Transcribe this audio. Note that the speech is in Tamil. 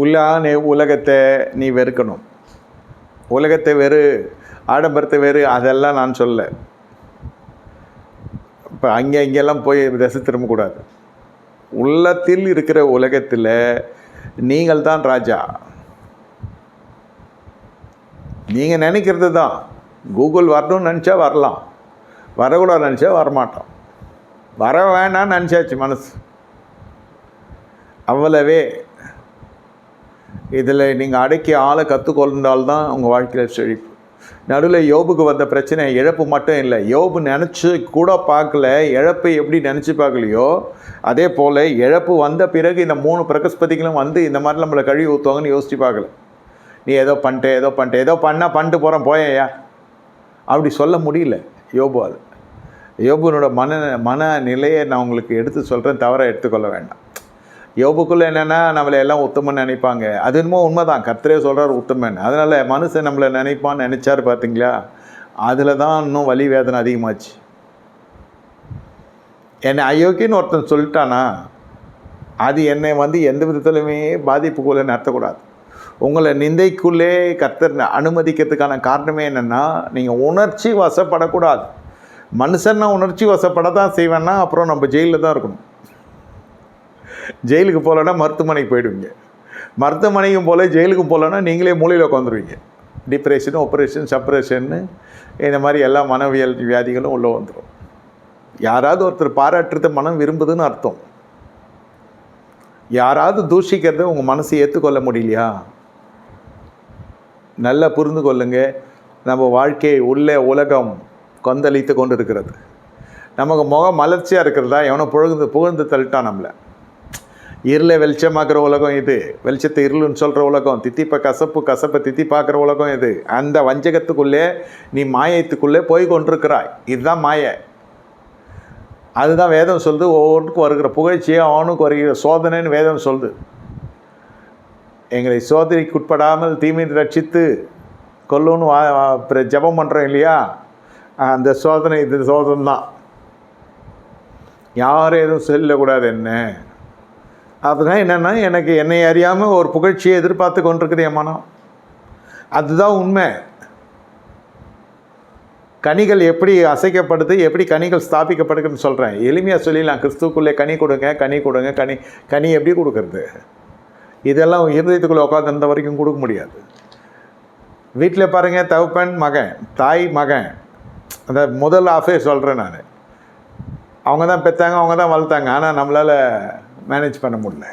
உள்ளான உலகத்தை நீ வெறுக்கணும். உலகத்தை வெறு ஆடம்பரத்தை வெறு அதெல்லாம் நான் சொல்ல. இப்போ அங்கே இங்கெல்லாம் போய் தசை திரும்பக்கூடாது. உள்ளத்தில் இருக்கிற உலகத்தில் நீங்கள் தான் ராஜா. நீங்கள் நினைக்கிறது தான் கூகுள் வரணும்னு நினச்சா வரலாம். வரக்கூடாது நினச்சா வரமாட்டோம். வர வேணாம்னு நினச்சாச்சு மனசு. அவ்வளவே. இதில் நீங்கள் அடக்கி ஆளை கற்றுக்கொண்டால்தான் உங்கள் வாழ்க்கையில் செழிப்பு. நடுவில் யோபுக்கு வந்த பிரச்சனை இழப்பு மட்டும் இல்லை. யோபு நினச்சி கூட பார்க்கல. இழப்பை எப்படி நினச்சி பார்க்கலையோ அதே போல் இழப்பு வந்த பிறகு இந்த மூணு பிரகஸ்பதிகளும் வந்து இந்த மாதிரி நம்மளை கழுவி ஊற்றுவாங்கன்னு யோசித்து பார்க்கல. நீ ஏதோ பண்ணிட்ட ஏதோ பண்ணிட்டு ஏதோ பண்ணால் பண்ணிட்டு போகிறேன் போயேயா அப்படி சொல்ல முடியல யோபுவால் யோபுனோட மன மன நிலையை நான் உங்களுக்கு எடுத்து சொல்கிறேன் தவற எடுத்துக்கொள்ள வேண்டாம். யோபுக்குள்ளே என்னென்னா நம்மளை எல்லாம் உத்தமன் நினைப்பாங்க. அது என்னமோ உண்மைதான். கர்த்தரே சொல்கிறார் உத்தமன். அதனால் மனுஷன் நம்மளை நினைப்பான்னு நினச்சாரு பார்த்தீங்களா அதில் தான் இன்னும் வலி வேதனை அதிகமாச்சு. என்னை அயோக்கியன்னு ஒருத்தன் சொல்லிட்டானா அது என்னை வந்து எந்த விதத்துலையுமே பாதிப்புக்குள்ளே நடத்தக்கூடாது உங்களை நிந்தைக்குள்ளே கர்த்தர் அனுமதிக்கிறதுக்கான காரணமே என்னென்னா நீங்கள் உணர்ச்சி வசப்படக்கூடாது. மனுஷன்னா உணர்ச்சி வசப்பட தான் செய்வேன்னா அப்புறம் நம்ம ஜெயிலில் தான் இருக்கணும். ஜெயிலுக்கு போகலன்னா மருத்துவமனைக்கு போயிடுவீங்க. மருத்துவமனைக்கும் போல ஜெயிலுக்கும் போகலன்னா நீங்களே மூலையில் உட்காந்துருவீங்க டிப்ரெஷன் ஆப்ரேஷன் சப்ரேஷன்னு இந்த மாதிரி எல்லா மனவியல் வியாதிகளும் உள்ளே வந்துடும் யாராவது ஒருத்தர் பாராட்டுறத மனம் விரும்புதுன்னு அர்த்தம். யாராவது தூஷிக்கிறத உங்கள் மனசு ஏற்றுக்கொள்ள முடியலையா? நல்லா புரிந்து கொள்ளுங்க. நம்ம வாழ்க்கை உள்ளே உலகம் கொந்தளித்து கொண்டு இருக்கிறது நமக்கு முகம் மலர்ச்சியாக இருக்கிறதா? எவனோ புகழ்ந்து புகழ்ந்து தள்ளிட்டான் நம்மளை. இருளை வெளிச்சமாக்குற உலகம் இது. வெளிச்சத்தை இருளுன்னு சொல்கிற உலகம். தித்திப்பை கசப்பு கசப்பை தித்தி பார்க்குற உலகம் இது. அந்த வஞ்சகத்துக்குள்ளே நீ மாயத்துக்குள்ளே போய் கொண்டிருக்கிறாய். இதுதான் மாயை. அதுதான் வேதம் சொல்லுது. ஒவ்வொருக்கும் வருகிற புகழ்ச்சியை அவனுக்கு வருகிற சோதனைன்னு வேதம் சொல்லுது. எங்களை சோதனைக்கு உட்படாமல் தீமையை ரட்சித்து கொல்லுன்னு வா வா- ஜெபம் பண்ணுறோம் இல்லையா? அந்த சோதனை இது சோதனை தான் யாரும் எதுவும் சொல்லக்கூடாது என்ன? அப்படின்னா என்னென்னா எனக்கு என்னை அறியாமல் ஒரு புகழ்ச்சியை எதிர்பார்த்து கொண்டிருக்குது என் மனம். அதுதான் உண்மை. கனிகள் எப்படி அசைக்கப்படுது எப்படி கனிகள் ஸ்தாபிக்கப்படுதுன்னு சொல்கிறேன் எளிமையாக சொல்லிடலாம். கிறிஸ்துக்குள்ளே கனி கொடுங்க கனி கொடுங்க கனி கனி எப்படி கொடுக்கறது? இதெல்லாம் இருதயத்துக்குள்ளே உட்காந்துருந்த வரைக்கும் கொடுக்க முடியாது. வீட்டில் பாருங்கள் தகப்பன் மகன் தாய் மகன். அந்த முதல் ஆஃபே சொல்கிறேன் நான். அவங்க தான் பெற்றாங்க அவங்க தான் வளர்த்தாங்க. ஆனால் நம்மளால் மேனேஜ் பண்ண முடியல.